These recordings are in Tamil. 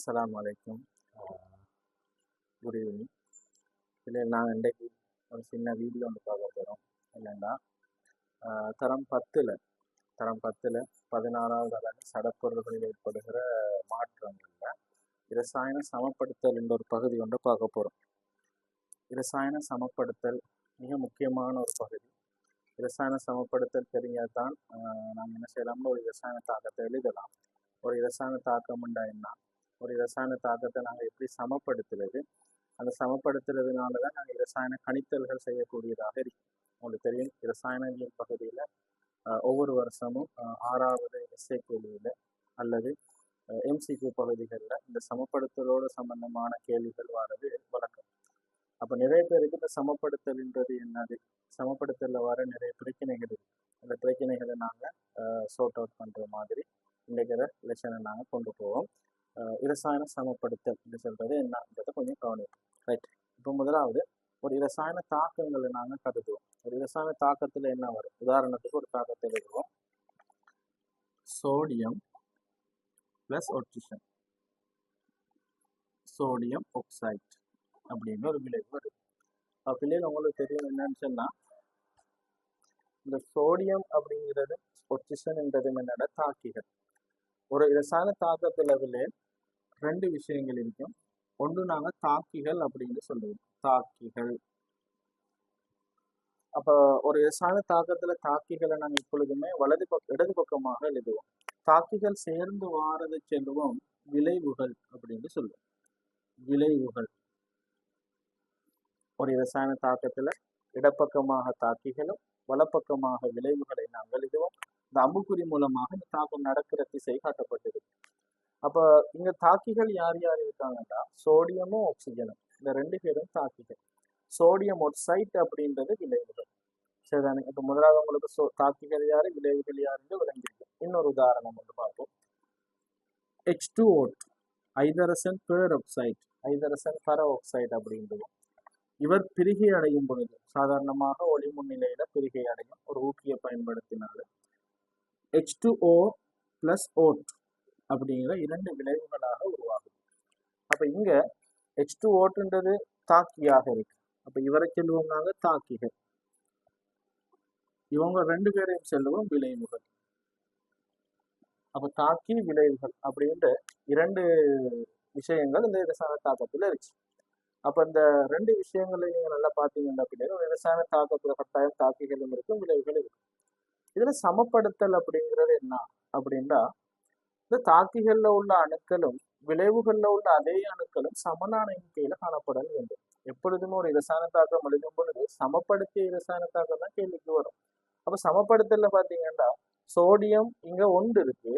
அஸ்லாம் வலைக்கும் குட் ஈவினிங் இதில் நான் இன்றைக்கு ஒரு சின்ன வீடியோ ஒன்று பார்க்க போகிறோம் என்னென்னா தரம் பத்தில் தரம் பத்தில் பதினாறாவது அலகு சடப்பொருள்களில் ஏற்படுகிற மாற்றங்களில் இரசாயன சமப்படுத்தல் என்ற ஒரு பகுதி ஒன்று பார்க்க போகிறோம் இரசாயன சமப்படுத்தல் மிக முக்கியமான ஒரு பகுதி. இரசாயன சமப்படுத்தல் தெரிஞ்சால் தான் நாம் என்ன செய்யலாம்னு ஒரு இரசாயன தாக்கத்தை எழுதலாம். ஒரு இரசாயன தாக்கம் உண்டா என்ன? ஒரு இரசாயன தாக்கத்தை நாங்கள் எப்படி சமப்படுத்துறது? அந்த சமப்படுத்துறதுனால தான் நாங்கள் இரசாயன கணித்தல்கள் செய்யக்கூடியதாக இருக்கு உங்களுக்கு தெரியும் இரசாயனவியல் பகுதியில் ஒவ்வொரு வருஷமும் ஆறாவது எஸ்ஏ கேள்வியில் அல்லது எம்சிக்யூ பகுதிகளில் இந்த சமப்படுத்தலோடு சம்பந்தமான கேள்விகள் வர்றது வழக்கம். அப்போ நிறைய பேருக்கு இந்த சமப்படுத்தல்ன்றது என்னது? சமப்படுத்தலில் வர நிறைய பிரச்சனைகள் இருக்கு. அந்த பிரச்சனைகளை நாங்கள் சோர்ட் அவுட் பண்ணுற மாதிரி இன்றைக்கிற லெசனை நாங்கள் கொண்டு போவோம். இரசாயன சமப்படுத்தல் என்று சொல்றது என்னன்றதை கொஞ்சம் கவனிப்போம் ரைட் இப்போ முதலாவது ஒரு இரசாயன தாக்கங்களை நாங்கள் கருதுவோம். ஒரு இரசாயன தாக்கத்தில் என்ன வரும்? உதாரணத்துக்கு ஒரு தாக்கத்தை எழுதுவோம். Sodium plus oxygen sodium oxide அப்படின்னு ஒரு விளைவு வருது. அப்படியே உங்களுக்கு தெரியும் என்னன்னு சொன்னால் இந்த சோடியம் அப்படிங்கிறது ஒட்சிஷன்ன்றது என்னோட தாக்கிகள். ஒரு இரசாயன தாக்கத்தில் ரெண்டு விஷயங்கள் இருக்கும். ஒன்று நாங்கள் தாக்கிகள் அப்படின்னு சொல்லுவோம். தாக்கிகள். அப்போ ஒரு இரசாயன தாக்கத்தில் தாக்கிகளை நாங்கள் எப்பொழுதுமே வலது பக்கம் இடது பக்கமாக எழுதுவோம். தாக்கிகள் சேர்ந்து வாரது செல்வோம் விளைவுகள் அப்படின்னு சொல்லுவோம். விளைவுகள். ஒரு இரசாயன தாக்கத்தில் இடப்பக்கமாக தாக்கிகளும் வலப்பக்கமாக விளைவுகளை நாங்கள் எழுதுவோம். இந்த அம்புக்குறி மூலமாக இந்த தாக்கம் நடக்கிற திசை காட்டப்பட்டிருக்கு. அப்போ இங்க தாக்கிகள் யார் யார் இருக்காங்கன்னா சோடியமும் ஆக்சிஜனும் இந்த ரெண்டு பேரும் தாக்கிகள். சோடியம் ஒட்சைட் அப்படின்றது விளைவுகள். சரிதானே? இப்போ முதலாவது உங்களுக்கு சோ தாக்கிகள் யாரு விளைவுகள் யாருன்னு விளங்கிருக்கு இன்னொரு உதாரணம் வந்து பார்ப்போம். ஹெச் டூ ஓட் ஐதரசன் பேர் ஆக்சைட் ஐதரசன் பர ஆக்சைடு அப்படின்றது. இவர் பிரிகை அடையும் பொழுது சாதாரணமாக ஒளி முன்னிலையில பிரிகை அடையும் ஒரு ஊக்கியை பயன்படுத்தினாலும் ஹெச் டூ ஓ பிளஸ் ஓட் அப்படிங்கிற இரண்டு விளைவுகளாக உருவாகும். அப்ப இங்க ஹெச் டூ ஓட்டுன்றது தாக்கியாக இருக்கு. அப்ப இவரை சொல்லுவோம் தாக்கிகள். இவங்க ரெண்டு பேரையும் செல்லுவோம் விளைவுகள். அப்ப தாக்கி விளைவுகள் அப்படின்ற இரண்டு விஷயங்கள் இந்த இரசாயன தாக்கத்துல இருக்கு. அப்ப இந்த ரெண்டு விஷயங்களை நீங்க நல்லா பாத்தீங்கன்னா அப்படின்னா ஒரு இரசாயன தாக்கத்துல கட்டாயம் தாக்கிகளும் இருக்கும் விளைவுகள் இருக்கும். இதுல சமப்படுத்தல் அப்படிங்கிறது என்ன அப்படின்னா இந்த தாக்கிகள்ல உள்ள அணுக்களும் விளைவுகள்ல உள்ள அதே அணுக்களும் சமனான எண்ணிக்கையில காணப்படல் வேண்டும். எப்பொழுதுமே ஒரு இரசாயன தாக்கம் எழுதும் பொழுது சமப்படுத்திய இரசாயன தாக்கம் தான் கேள்விக்கு வரும். அப்ப சமப்படுத்தல பாத்தீங்கன்னா சோடியம் இங்க ஒன்று இருக்கு.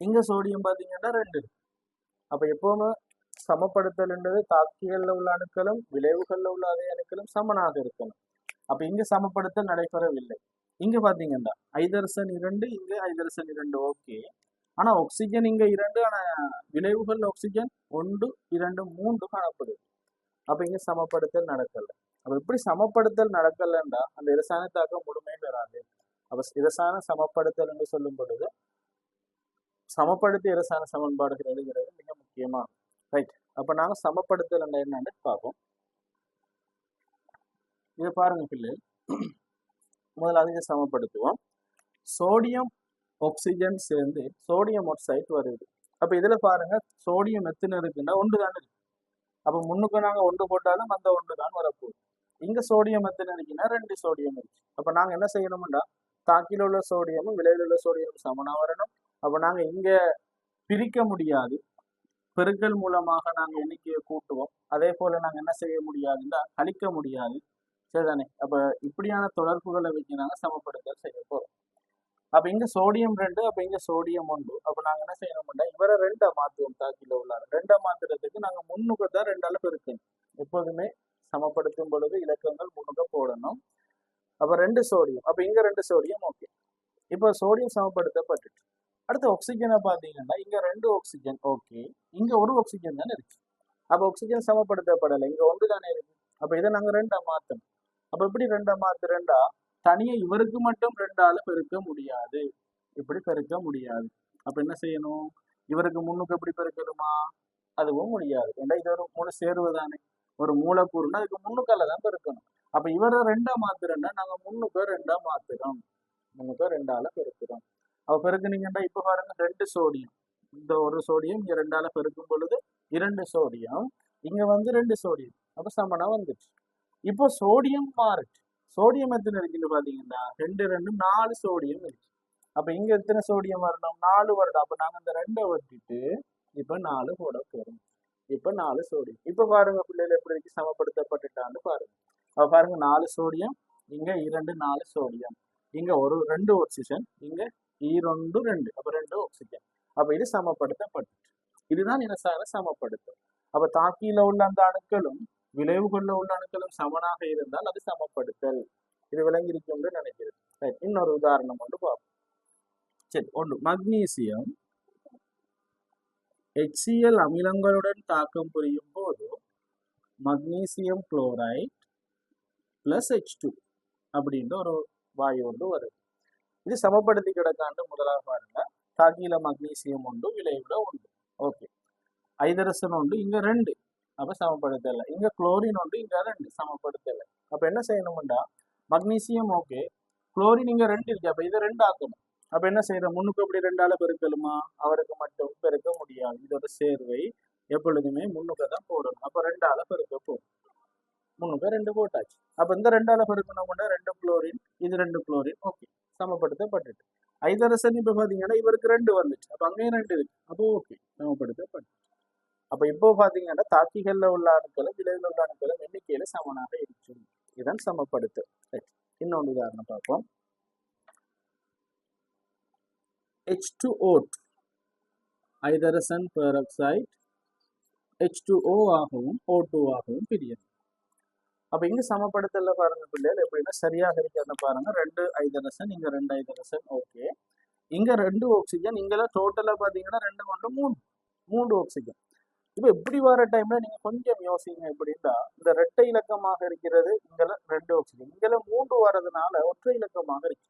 இங்க சோடியம் பாத்தீங்கன்னா ரெண்டு இருக்கு. அப்ப எப்பவுமே சமப்படுத்தல்ன்றது தாக்கிகள்ல உள்ள அணுக்களும் விளைவுகள்ல உள்ள அதே அணுக்களும் சமனாக இருக்கணும். அப்ப இங்க சமப்படுத்தல் நடைபெறவில்லை. இங்க பாத்தீங்கன்னா ஐதரசன் இரண்டு இங்க ஐதரசன் இரண்டு ஓகே. ஆனா ஆக்சிஜன் இங்க இரண்டு ஆனா விளைவுகள் ஆக்சிஜன் ஒன்று இரண்டு மூன்று காணப்படுது. அப்ப இங்க சமப்படுத்தல் நடக்கல. அப்ப எப்படி சமப்படுத்தல் நடக்கலன்னா அந்த இரசாயன தாக்கம் வராது. பெறாது அப்ப இரசாயன சமப்படுத்தல் என்று சொல்லும் பொழுது சமப்படுத்தி இரசாயன சமன்பாடுகள் எழுதுகிறது மிக முக்கியமா. ரைட் அப்ப நாங்க சமப்படுத்தல் என்னன்னு பார்ப்போம். இதை பாருங்க பிள்ளை. முதல்ல அதிக சமப்படுத்துவோம். சோடியம் ஆக்சிஜன் சேர்ந்து சோடியம் ஆக்சைட் வருது. அப்போ இதில் பாருங்க சோடியம் எத்தனை இருக்குன்னா ஒன்று தான் இருக்கு. அப்போ முன்னுக்கு நாங்கள் ஒன்று போட்டாலும் அந்த ஒன்று தான் வரப்போகுது. இங்கே சோடியம் எத்தனை இருக்குன்னா ரெண்டு சோடியம் இருக்கு. அப்போ நாங்கள் என்ன செய்யணும்னா தாக்கில் உள்ள சோடியமும் விலையில் உள்ள சோடியமும் சமனாக வரணும். அப்போ நாங்கள் இங்கே பிரிக்க முடியாது. பெருக்கல் மூலமாக நாங்கள் எண்ணிக்கையை கூட்டுவோம். அதே போல் நாங்கள் என்ன செய்ய முடியாதுன்னா அழிக்க முடியாது. சரிதானே? அப்போ இப்படியான தொடர்புகளை வச்சு நாங்கள் சமப்படுத்தல் செய்ய போகிறோம் அப்ப இங்க சோடியம் ரெண்டு அப்ப இங்க சோடியம் ஒன்று. அப்ப நாங்க என்ன செய்யணும்னா இவரை ரெண்டா மாத்துவோம் தாக்கில உள்ளார. ரெண்டா மாத்துறதுக்கு நாங்க முன்னுக்கு தான் ரெண்டு அளவு இருக்கணும் எப்போதுமே சமப்படுத்தும் பொழுது இலக்கங்கள் முன்னுக்க போடணும். அப்ப ரெண்டு சோடியம் அப்ப இங்க ரெண்டு சோடியம் ஓகே இப்போ சோடியம் சமப்படுத்தப்பட்டுட்டு அடுத்து ஆக்சிஜனை பார்த்தீங்கன்னா இங்க ரெண்டு ஆக்சிஜன் ஓகே இங்க ஒரு ஆக்சிஜன் தானே இருக்கு. அப்ப ஆக்சிஜன் சமப்படுத்தப்படலை. இங்க ஒன்று தானே இருக்கு. அப்ப இதை நாங்க ரெண்டா மாத்தணும். அப்ப எப்படி ரெண்டா மாத்து ரெண்டா தனியா இவருக்கு மட்டும் ரெண்டால பெருக்க முடியாது. இப்படி பெருக்க முடியாது. அப்ப என்ன செய்யணும்? இவருக்கு முன்னுக்கு எப்படி பெருக்கணுமா? அதுவும் முடியாது. ஏன்னா இது ஒரு மூணு சேர்வு தானே. ஒரு மூலக்கூறுனா அதுக்கு முன்னுக்கால தான் பெருக்கணும். அப்ப இவரை ரெண்டா மாத்துறோம்னா நாங்க முன்னுக்கு ரெண்டா மாத்துறோம். முன்னுக்கு ரெண்டால பெருக்கிறோம். அவ பெருக்குனீங்கன்னா இப்ப பாருங்க ரெண்டு சோடியம். இந்த ஒரு சோடியம் இங்க ரெண்டால பெருக்கும் பொழுது இரண்டு சோடியம். இங்க வந்து ரெண்டு சோடியம். அப்ப சமனா வந்துச்சு இப்போ சோடியம் மாறுச்சு. சோடியம் எத்தனை இருக்குன்னு பாத்தீங்கன்னா ரெண்டு ரெண்டு நாலு சோடியம் இருக்கு. அப்ப இங்க எத்தனை சோடியம் வரணும்? நாலு வரணும். அப்ப நாங்க இந்த ரெண்டை வச்சுட்டு இப்ப நாலு போட போறோம். இப்ப நாலு சோடியம் இப்ப பாருங்க பிள்ளைகள் எப்படி இருக்கு? சமப்படுத்தப்பட்டுட்டான்னு பாருங்க. அப்ப பாருங்க நாலு சோடியம் இங்க இரண்டு நாலு சோடியம் இங்க ஒரு ரெண்டு ஆக்சிஜன் இங்க e இரண்டு ரெண்டு அப்ப ரெண்டு ஆக்சிஜன் அப்ப இது சமப்படுத்தப்பட்டு இதுதான் இனசார சமப்படுத்தும் அப்ப தாக்கியில உள்ள அந்த அணுக்களும் விளைவுகள்ல உள்ள அணுக்களும் சமனாக இருந்தால் அது சமப்படுத்தல். இது விளங்கியிருக்கும் இருக்கும்னு நினைக்கிறேன். Right. இன்னொரு உதாரணம் ஒன்று பார்ப்போம். சரி ஒன்று மக்னீசியம் HCl அமிலங்களுடன் தாக்கம் புரியும் போது magnesium chloride plus H two அப்படின்ற ஒரு வாயு ஒன்று வருது. இது சமப்படுத்தி கிடக்காண்டு முதலாக பாருங்க. தாக்கியில மக்னீசியம் ஒன்று விளைவுல உண்டு ஓகே ஐதரசன் உண்டு இங்க ரெண்டு. அப்ப சமப்படுத்தலை இங்க குளோரின் ஒன்று இங்க ரெண்டு சமப்படுத்தலை. அப்ப என்ன செய்யணும்டா? மக்னீசியம் ஓகே குளோரின் இங்க ரெண்டு இருக்கு. அப்ப இதை ரெண்டு ஆக்கணும். அப்ப என்ன செய்யறோம் முன்னுக்கு அப்படி ரெண்டால பெருக்கலுமா அவருக்கு மட்டும் பெருக்க முடியாது. இதோட சேர்வை எப்பொழுதுமே முன்னுக்கு தான் போடணும். அப்ப ரெண்டால பெருக்க போகும் முன்னுக்கு ரெண்டு போட்டாச்சு. அப்ப இந்த ரெண்டால பெருக்கணும்னா ரெண்டு குளோரின் இது ரெண்டு குளோரின் ஓகே சமப்படுத்தப்பட்டுட்டு. ஐதரசன் இப்போ பாத்தீங்கன்னா இவருக்கு ரெண்டு வந்துச்சு. அப்ப அங்கேயும் ரெண்டு இருக்கு. அப்போ ஓகே சமப்படுத்தப்பட்டு அப்ப இப்போ பாத்தீங்கன்னா தாக்கிகளில் உள்ள அணுக்களும் விளைவில் உள்ள அணுக்களும் எண்ணிக்கையில சமனாக இருக்கும். இதன் சமப்படுத்து. இன்னொன்று உதாரணம் பார்ப்போம். ஹெச் டூ ஓட் ஐதரசன் பெராக்சைடு ஹெச் டூ ஓ ஆகவும் ஓ டூ ஆகவும் பிரியும் அப்போ இங்கே சமப்படுத்தல பாருங்க பிள்ளைகள் எப்படின்னா சரியாக இருக்கிறத பாருங்க. ரெண்டு ஐதரசன் இங்கே ரெண்டு ஐதரசன் ஓகே இங்கே ரெண்டு ஆக்சிஜன் இங்கெல்லாம் டோட்டலாக பார்த்தீங்கன்னா ரெண்டு கொண்டு மூணு. மூன்று ஆக்சிஜன் இப்போ இப்படி வர டைம்ல நீங்க கொஞ்சம் யோசிங்க. எப்படின்னா இந்த ரெட்டை இலக்கமாக இருக்கிறது இங்கெல்லாம் ரெண்டு ஆப்ஷன் இங்கெல்லாம் மூன்று வர்றதுனால ஒற்றை இலக்கமாக இருக்கு.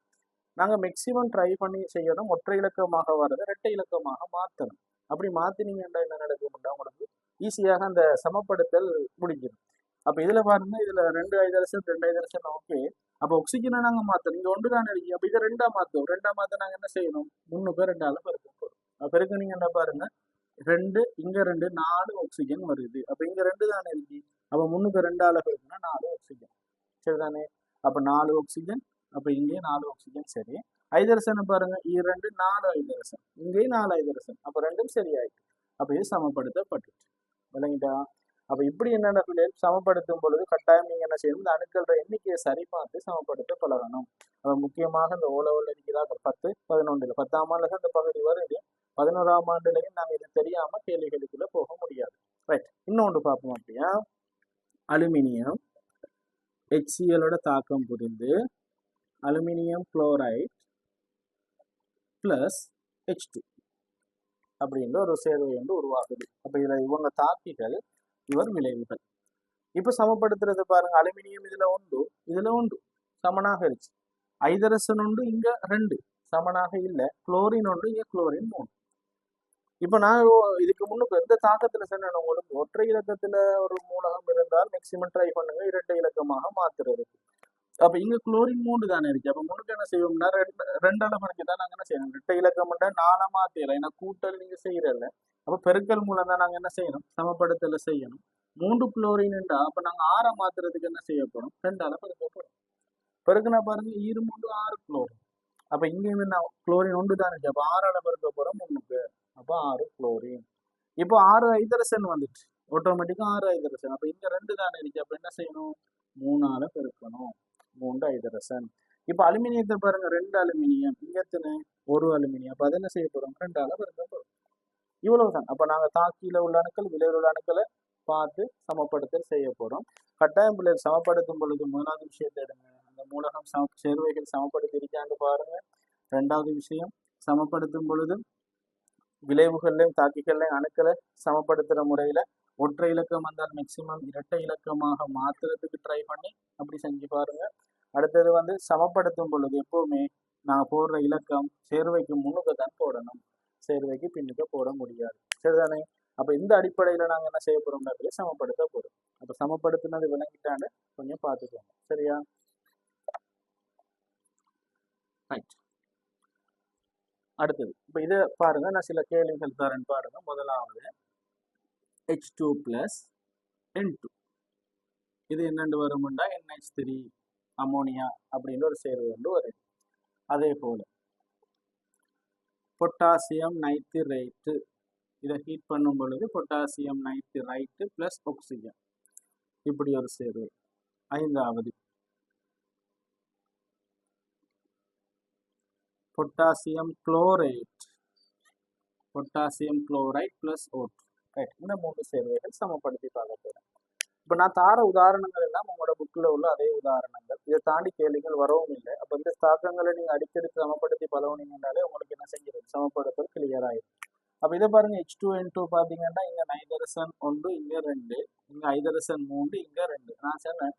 நாங்க மேக்சிமம் ட்ரை பண்ணி செய்யணும். ஒற்றை இலக்கமாக வர்றதை ரெட்டை இலக்கமாக மாத்தணும். அப்படி மாத்தினீங்கன்னா என்ன நடக்கும்னா உங்களுக்கு ஈஸியாக அந்த சமப்படுத்தல் முடிஞ்சிடும். அப்ப இதுல பாருங்க இதுல ரெண்டு ஐதரசன் ரெண்டு ஐதரசன் ஓகே அப்ப ஆக்சிஜனை நாங்க மாத்தணும். இங்க ஒன்று தானே இருக்கு. அப்ப இதை ரெண்டா மாத்தோம் ரெண்டா மாத்த நாங்க என்ன செய்யணும்? மூணு பேர் ரெண்டால பெருக்க போறோம். அப்ப என்ன பாருங்க ரெண்டு இங்க ரெண்டு நாலு ஆக்சிஜன் வருது. அப்ப இங்க ரெண்டு தானே இருக்கு? அப்ப முன்னுக்கு ரெண்டால பெருக்குனா நாலு ஆக்சிஜன் சரிதானே? அப்ப நாலு ஆக்சிஜன் அப்ப இங்கேயும் நாலு ஆக்சிஜன் சரி. ஐதரசன் பாருங்க. இரண்டு நாலு ஐதரசன். இங்கேயும் நாலு ஐதரசன். அப்ப ரெண்டும் சரியாயிட்டு. அப்ப இது சமப்படுத்தப்பட்டுச்சு. விளங்கிட்டா? அப்ப இப்படி என்னென்ன பிள்ளைகள் சமப்படுத்தும் பொழுது கட்டாயம் நீங்க என்ன செய்யணும்? இந்த அணுக்களோட எண்ணிக்கையை சரி பார்த்து சமப்படுத்த பழகணும் அப்ப முக்கியமாக இந்த ஓலவில் இருக்கிறதா பத்து பதினொன்றில் பத்தாம் ஆண்டுல இந்த பகுதி வருது. பதினோராம் ஆண்டுலையும் நாங்க இது தெரியாம கேள்விகளுக்குள்ள போக முடியாது. ரைட் இன்னொன்று பார்ப்போம் அப்படியா? அலுமினியம் ஹெச்சிஎலோட தாக்கம் புரிந்து aluminium chloride plus H two அப்படின்ற ஒரு சேர்வை வந்து உருவாகுது. அப்போ இதில் இவங்க தாக்கிகள் இவர் விளைவுகள். இப்போ சமப்படுத்துறது பாருங்க. அலுமினியம் இதில் உண்டு இதில் உண்டு. சமனாக இருச்சு ஐதரசன் உண்டு இங்கே ரெண்டு. சமனாக இல்லை. குளோரின் ஒன்று இங்கே குளோரின் மூணு இப்ப நான் ஓ- இதுக்கு முன்னுக்கு எந்த தாக்கத்துல சொன்னேன் உங்களுக்கு ஒற்றை இலக்கத்துல ஒரு மூலகம் இருந்தால் மேக்சிமம் ட்ரை பண்ணுங்க இரட்டை இலக்கமாக மாத்துறதுக்கு அப்ப இங்க குளோரின் மூணு தானே இருக்கு. அப்ப முன்னுக்கு என்ன செய்வோம்னா ரெண்டு ரெண்டு அளவு தான் நாங்க என்ன செய்யணும்? ரெட்டை இலக்கம் நாலா மாத்திரல ஏன்னா கூட்டல் நீங்க செய்யறல அப்ப பெருக்கல் மூலம் தான் நாங்க என்ன செய்யணும்? சமப்படுத்தல செய்யணும். மூன்று குளோரின் அப்ப நாங்க ஆறை மாத்துறதுக்கு என்ன செய்ய போறோம் ரெண்டால பெருக்க போறோம் பெருக்குனா பாருங்க இரு மூன்று ஆறு குளோரின் அப்ப இங்க நான் குளோரின் ஒன்று தான் இருக்கு. அப்ப ஆறால பெருக்க போறோம் முன்னுக்கு. அப்போ ஆறு குளோரின் இப்போ ஆறு ஐதரசன் வந்துச்சு. ஆட்டோமேட்டிக்காக ஆறு ஐதரசன். அப்போ இங்கே ரெண்டு தானே இருக்கு. அப்போ என்ன செய்யணும்? மூணால பெருக்கணும். மூன்று ஐதரசன். இப்போ அலுமினியத்தை பாருங்க. ரெண்டு அலுமினியம். இங்க ஒரு அலுமினியம். அப்போ அது என்ன செய்ய போகிறோம் ரெண்டால பெருக்க போகிறோம் இவ்வளவுதான். அப்போ நாங்கள் தாக்கியில் உள்ள அணுக்கள் விலையில் உள்ள அணுக்களை பார்த்து சமப்படுத்தல் செய்ய போகிறோம் கட்டாயம் பிள்ளைகள் சமப்படுத்தும் பொழுது மூணாவது விஷயத்தை எடுங்க. அந்த மூலகம் சம சேர்வைகள் சமப்படுத்தி இருக்கான்னு பாருங்க. ரெண்டாவது விஷயம் சமப்படுத்தும் பொழுது விளைவுகள்லையும் தாக்கிகள்லையும் அணுக்களை சமப்படுத்துகிற முறையில் ஒற்றை இலக்கம் வந்தால் மேக்சிமம் இரட்டை இலக்கமாக மாற்றுறதுக்கு ட்ரை பண்ணி அப்படி செஞ்சு பாருங்கள் அடுத்தது வந்து சமப்படுத்தும் பொழுது எப்போவுமே நான் போடுற இலக்கம் சேர்வைக்கு முன்னுக்கு தான் போடணும். சேர்வைக்கு பின்னுக்கு போட முடியாது. சரிதானே? அப்போ இந்த அடிப்படையில் நாங்கள் என்ன செய்ய போகிறோம் அப்படியே சமப்படுத்த போகிறோம் அப்போ சமப்படுத்தினது விளங்கிட்டான்னு கொஞ்சம் பார்த்துக்கோங்க. சரியா? ரைட் அடுத்தது. இப்ப இதை பாருங்க. நான் சில கேள்விகள் தரேன் பாருங்க. முதலாவது H two plus N two இது என்னென்று வருமுண்டா? என்ஹெச் த்ரீ அமோனியா அப்படின்னு ஒரு சேர்வு வந்து வரும். அதே போல பொட்டாசியம் நைட்ரேட்டு இதை ஹீட் பண்ணும் பொழுது பொட்டாசியம் நைட்ரைட்டு பிளஸ் ஆக்சிஜன் இப்படி ஒரு சேர்வு. ஐந்தாவது potassium chloride potassium chloride plus vote right இந்த மூன்று சேர்வைகள் சமப்படுத்தி பார்க்க போகிறேன் இப்போ நான் தார உதாரணங்கள் எல்லாம் உங்களோட புக்கில் உள்ள அதே உதாரணங்கள். இதை தாண்டி கேள்விகள் வரவும் இல்லை. அப்போ இந்த தாக்கங்களை நீங்கள் அடிக்கடி சமப்படுத்தி பழகினீங்கனாலே உங்களுக்கு என்ன செஞ்சிடும் சமப்படுத்தல் கிளியர் ஆயிடும் அப்போ இதை பாருங்க. ஹெச் டூ என் டூ பார்த்தீங்கன்னா இங்கே நைதரசன் ஒன்று இங்கே ரெண்டு இங்கே ஐதரசன் மூன்று இங்கே ரெண்டு. நான் சொன்னேன்.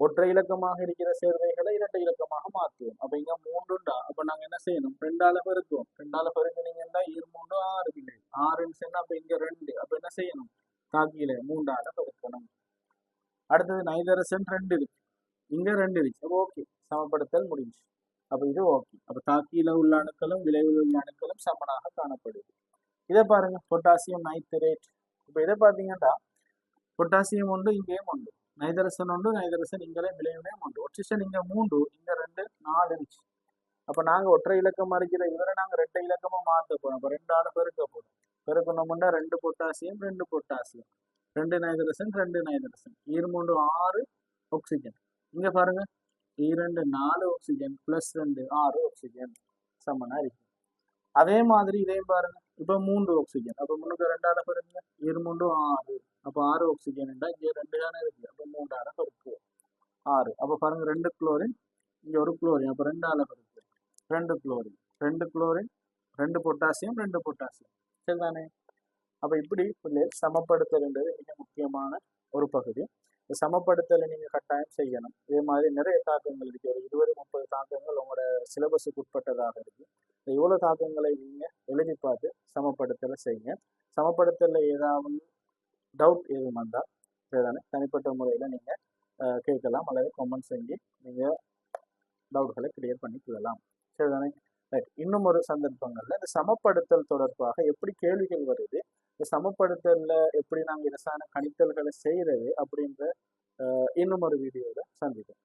ஒற்றை இலக்கமாக இருக்கிற சேர்வைகளை இரட்டை இலக்கமாக மாற்றுவோம். அப்போ இங்கே மூன்றுண்டா அப்போ நாங்கள் என்ன செய்யணும்? ரெண்டால பெருக்குவோம். ரெண்டால பெருக்குனீங்கன்னா இரு மூன்று ஆறு பிள்ளை. ஆறுன்னு சொன்னா அப்போ இங்கே ரெண்டு. அப்போ என்ன செய்யணும்? தாக்கியில மூன்றால பெருக்கணும். அடுத்தது நைதரசன் ரெண்டு இருக்கு. இங்க ரெண்டு இருக்கு. அப்போ ஓகே சமப்படுத்தல் முடிஞ்சு. அப்ப இது ஓகே அப்ப தாக்கியில உள்ள அணுக்களும் விளைவில் உள்ள அணுக்களும் சமனாக காணப்படுது. இதை பாருங்க. பொட்டாசியம் நைத்திரேட் இப்ப இதை பாத்தீங்கன்னா பொட்டாசியம் உண்டு இங்கேயும் உண்டு நைதரசன் உண்டு நைதரசன் இங்கே விளைவுலையும் உண்டு. ஒற்றிசன் இங்கே மூன்று இங்கே ரெண்டு நாலு இருந்துச்சு. அப்போ நாங்கள் ஒற்றை இலக்கம் இருக்கிற இவரை நாங்கள் ரெட்டை இலக்கமாக மாற்ற போகிறோம் அப்போ ரெண்டு ஆளு பெருக்க போறோம். பெருக்கணும்னா ரெண்டு பொட்டாசியம் ரெண்டு பொட்டாசியம். ரெண்டு நைதரசன் ரெண்டு நைதரசன். ஈர் ஆறு ஆக்சிஜன் இங்கே பாருங்க. இரண்டு நாலு ஆக்சிஜன் ப்ளஸ் ரெண்டு ஆறு ஆக்சிஜன் சமனாக இருக்கு. அதே மாதிரி இதையும் பாருங்க. இப்போ மூன்று ஆக்சிஜன் அப்போ முன்னுக்கு ரெண்டாவது பாருங்க இரு ஆறு. அப்போ ஆறு ஆக்சிஜன் இங்கே ரெண்டு தானே இருக்கு அப்ப மூன்றால பெருக்கு ஆறு அப்போ பாருங்க ரெண்டு குளோரின் இங்கே ஒரு குளோரின் அப்போ ரெண்டு அளவு பெருக்கு ரெண்டு குளோரின் ரெண்டு குளோரின் ரெண்டு பொட்டாசியம் ரெண்டு பொட்டாசியம் சரிதானே? அப்போ இப்படி பிள்ளைகள் சமப்படுத்தல்ன்றது மிக முக்கியமான ஒரு பகுதி. இந்த சமப்படுத்தலை நீங்கள் கட்டாயம் செய்யணும். இதே மாதிரி நிறைய தாக்கங்கள் இருக்கு. ஒரு இருபது முப்பது தாக்கங்கள் உங்களோட சிலபஸுக்கு உட்பட்டதாக இருக்கு. இந்த இவ்வளோ தாக்கங்களை நீங்கள் எழுதி பார்த்து சமப்படுத்தலை செய்யுங்க. சமப்படுத்தலில் ஏதாவது டவுட் எதுவும் வந்தால் சரிதானே? தனிப்பட்ட முறையில் நீங்கள் கேட்கலாம் அல்லது கமெண்ட் செஞ்சு நீங்கள் டவுட்களை கிளியர் பண்ணி கொள்ளலாம். சரிதானே? ரைட் இன்னும் ஒரு சந்தர்ப்பங்களில் இந்த சமப்படுத்தல் தொடர்பாக எப்படி கேள்விகள் வருது இந்த சமப்படுத்தலில் எப்படி நாங்கள் இரசாயன கணித்தல்களை செய்கிறது அப்படின்ற இன்னும் ஒரு வீடியோவில் சந்திப்போம்.